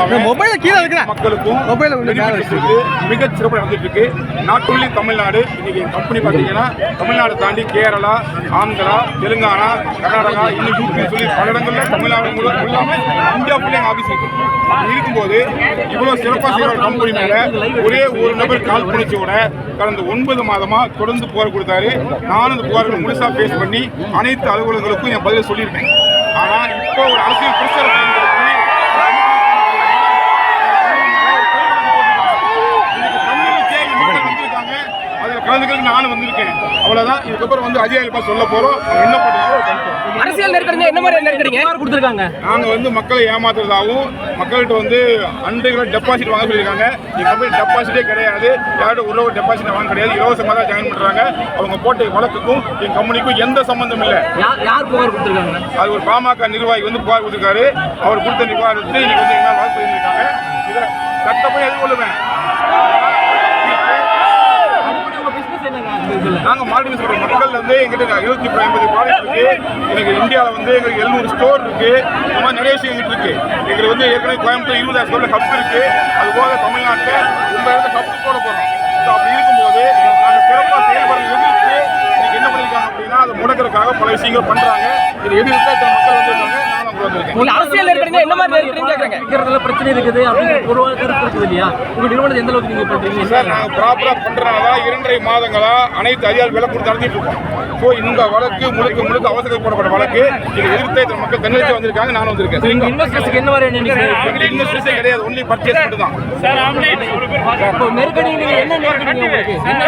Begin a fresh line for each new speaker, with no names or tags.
இல்லாம
மொபைல கீழே இருக்கிற
மக்களுக்கும்
மொபைலை.
மிக சிறப்பாக நடந்துட்டு இருக்கு நாட் ஒன்லி தமிழ்நாடு இன்னைக்கு கம்பெனி பார்த்தீங்கன்னா தமிழ்நாடு தாண்டி கேரளா ஆந்திரா தெலுங்கானா கர்நாடகா இன்னும் யூபி சொல்லி பல இடங்கள்ல தமிழ்நாடு முழு இல்லாம இந்தியா ஃபுல்லாக ஆஃபீஸ் இருக்கு. இருக்கும்போது இவ்வளவு சிறப்பாக செய்யற ஒரு கம்பெனி மேல ஒரே ஒரு நபர் கால் புணிச்சோட கடந்த ஒன்பது மாதமா தொடர்ந்து புகார் கொடுத்தாரு. நானும் அந்த புகார்களை முழுசா பேஸ் பண்ணி அனைத்து அலுவலகங்களுக்கும் என் பதிலை சொல்லியிருக்கேன். ஆனா இப்போ ஒரு அரசியல் பிரச்சார பயன்படுத்தி இன்னைக்கு தமிழுக்கே இங்க மக்கள் வந்திருக்காங்க. அதுல கலந்துக்கிறதுக்கு நானும் வந்திருக்கேன். அவ்வளவுதான். இதுக்கப்புறம் வந்து அதிகாரிகள் சொல்ல போறோம். என்ன பண்ணிட்டோம்.
அரசியல் நெருக்கடி என்ன மாதிரி நெருக்கடிங்க? கொடுத்துருக்காங்க?
நாங்க வந்து மக்களை ஏமாத்துறதாகவும் மக்கள்கிட்ட வந்து அன்றைகளை டெபாசிட் வாங்க சொல்லியிருக்காங்க. எங்க கம்பெனி டெபாசிட்டே கிடையாது. யார்கிட்ட ஒரு ரூபா டெபாசிட் வாங்க கிடையாது. இலவசமாக தான் ஜாயின் பண்றாங்க. அவங்க போட்ட வழக்குக்கும் எங்க கம்பெனிக்கும் எந்த சம்பந்தம் இல்லை.
யார் யார் புகார் கொடுத்துருக்காங்க?
அது ஒரு பாமக நிர்வாகி வந்து புகார் கொடுத்திருக்காரு. அவர் கொடுத்த நிர்வாகத்தை இன்னைக்கு வந்து எங்க வழக்கு பண்ணியிருக்காங்க நாங்கள் மார்டின் மக்கள் வந்து எங்கிட்ட இருபத்தி ஐம்பது ப்ராடக்ட் இருக்கு. எனக்கு இந்தியாவில் வந்து எங்களுக்கு எழுநூறு ஸ்டோர் இருக்கு. இந்த மாதிரி நிறைய விஷயம் எங்கிட்ட இருக்கு. எங்களுக்கு வந்து ஏற்கனவே கோயம்புத்தூர் இருபதாயிரம் ஸ்டோர்ல ஹப் இருக்கு. அது போக தமிழ்நாட்டில் இந்த இடத்துல ஹப் போட போகிறோம் ஸோ அப்படி இருக்கும்போது நாங்கள் சிறப்பாக செயல்பட எதிர்த்து இன்னைக்கு என்ன பண்ணியிருக்காங்க அப்படின்னா அதை முடக்கிறதுக்காக பல விஷயங்கள் பண்ணுறாங்க இது எதிர்த்து மக்கள் வந்திருக்காங்க. நான் அங்கே வந்திருக்கேன்
உங்க அரசியல் என்ன மாதிரி
விற்கிறதுல பிரச்சனை இருக்குது அப்படிங்கிற பொதுவாக கருத்து இருக்குது இல்லையா? உங்க நிறுவனத்தை எந்த அளவுக்கு
சார் நாங்கள் ப்ராப்பராக பண்ணுறனால இரண்டரை மாதங்களா அனைத்து அதிகாரி விலை கொடுத்து நடத்திட்டு இருக்கோம். ஸோ இந்த வழக்கு முழுக்க முழுக்க அவசரப்படப்பட்ட வழக்கு. இதை எதிர்த்து மக்கள் வந்திருக்காங்க நானும் வந்திருக்கேன். சரிங்களா
இன்வெஸ்டர்ஸ்க்கு என்ன மாதிரி
இன்வெஸ்டர்ஸே கிடையாது ஒன்லி பர்ச்சேஸ் மட்டும் தான்
இப்போ நெருக்கடி நீங்க என்ன நெருக்கடி உங்களுக்கு? என்ன